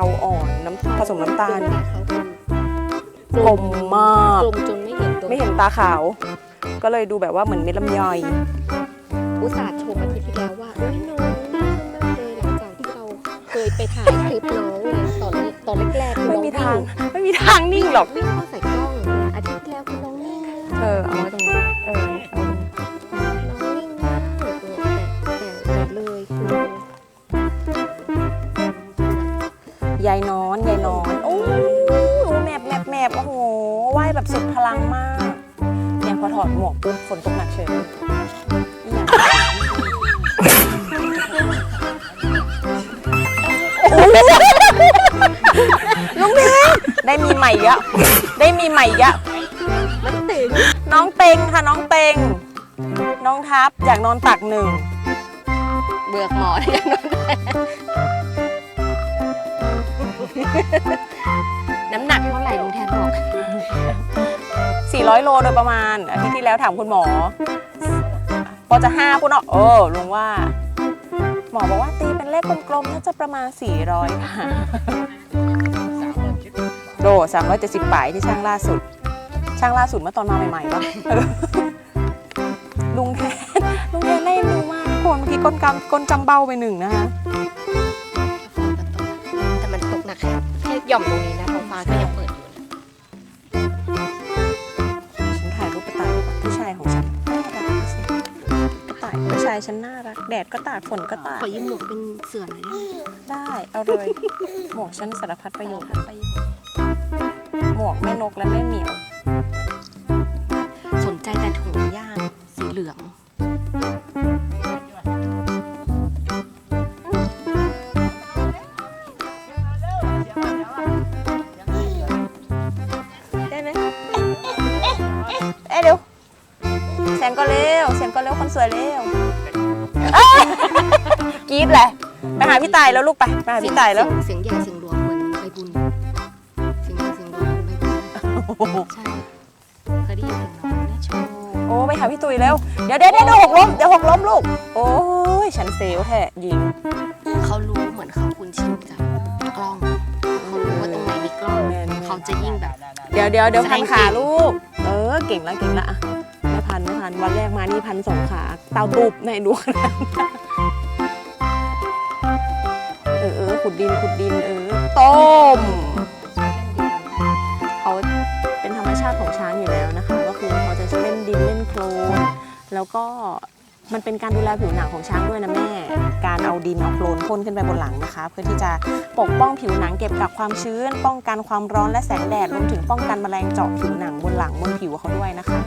เอาอ่อนน้ำผสมน้ำตาลเขาคือกลมมากกลมจนไม่เห็นตัวไม่เห็นตาขาว ก็เลยดูแบบว่าเหมือนเม็ดลำไยอุตส่าห์ชมอาทิตย์ที่แล้วว่าอุ้ยน้องดีขึ้นมากเลยหลังจากที่เราเคยไปถ่ายคลิปน้องเลยตอนตอนแรกๆคือไม่น้องมีทาง ไม่มีทางนิ่งหรอกวิ่งเข้าใส่กล้องเนี่ยอาทิตย์ที่แล้วคือน้องนิ่งมากเธอเอาไว้ตรงนี้เออ ยายนอนยายนอนโอ้ยแมบแมบแมบโอ้โหว่ายแบบสุดพลังมากเนี่ยพอถอดหมวกปุ๊บฝนตกหนักเฉยเลยอีหยังลุงเพงได้มีใหม่อีกอะได้มีใหม่อีกอะนเตะน้องเต็งค่ะน้องเต็ง น้องทับอยากนอนตักหนึ่ง เบือกหมอนอยางนั้น น้ำหนักเท่าไหร่ลุงแทนบอก 400 โลโดยประมาณอาทิตย์ที่แล้วถามคุณหมอ พอจะห้าคุณเนาะเออลุงว่า หมอบอกว่าตีเป็นเลขกลมๆน่าจะประมาณ 400ค่ะโด370ป่ายที่ช่างล่าสุด ช่างล่าสุดเมื่อตอนมาใหม่ๆป่ะลุงแทนลุงแทนเล่นดูมากทุกคนเมื่อกี้ก้นกำก้นจำเบ้าไปหนึ่งนะคะ หย่อมตรงนี้นะท้องฟ้าก็ยังเปิดอยู่นะฉันถ่ายรูปกระต่ายกับผู้ชายของฉันน่ารักที่สุดกระต่ายผู้ชายฉันน่ารัก แดดก็ตากฝนก็ตากขอยืมหมวกเป็นเสือหน่อยได้ไหมได้ เอาเลย หมวกฉันสารพัดประโยชน์ หมวกแม่นกและแม่เหมียว เสียงก็เร็วเสียงก็เร็วคนสวยเร็วเอ้ยกรี๊ดเลยไปหาพี่ตายแล้วลูกไปไปหาพี่ตายแล้ว เสียงใหญ่เสียงรวมเหมือนใบบุญเสียงใหญ่เสียงรวมเหมือนใบบุญใช่เคยได้ยินเสียงน้องได้โชว์โอ้ไปหาพี่ตุยเร็วเดี๋ยวเดี๋ยวเดี๋ยวหกล้มเดี๋ยวหกล้มลูก โอ้ยฉันเซลลแท้ยิงเขารู้เหมือนเขาคุ้นชินกับกล้องเขารู้ว่าตรงไหนมีกล้องเขาจะยิ่งแบบ เดี๋ยวเดี๋ยวเดี๋ยวแสดพันงขาเก่งลูก เออเก่งละเก่งละอะันวันแรกมานี่พันสองขาเตาตูบในดูขนาดเออเออขุดดินขุดดินเออต้มเขาเป็นธรรมชาติของช้างอยู่แล้วนะคะ ก็คือเขาจะเล่นดินเล่นโคลนแล้วก็มันเป็นการดูแลผิวหนังของช้างด้วยนะแม่ การเอาดินเอาโคลนพ่นขึ้นไปบนหลังนะคะ เพื่อที่จะปกป้องผิวหนังเก็บกักความชื้น ป้องกันความร้อนและแสงแดดรวมถึงป้องกันแมลงเจาะผิวหนังบนหลังบนผิวเขาด้วยนะคะ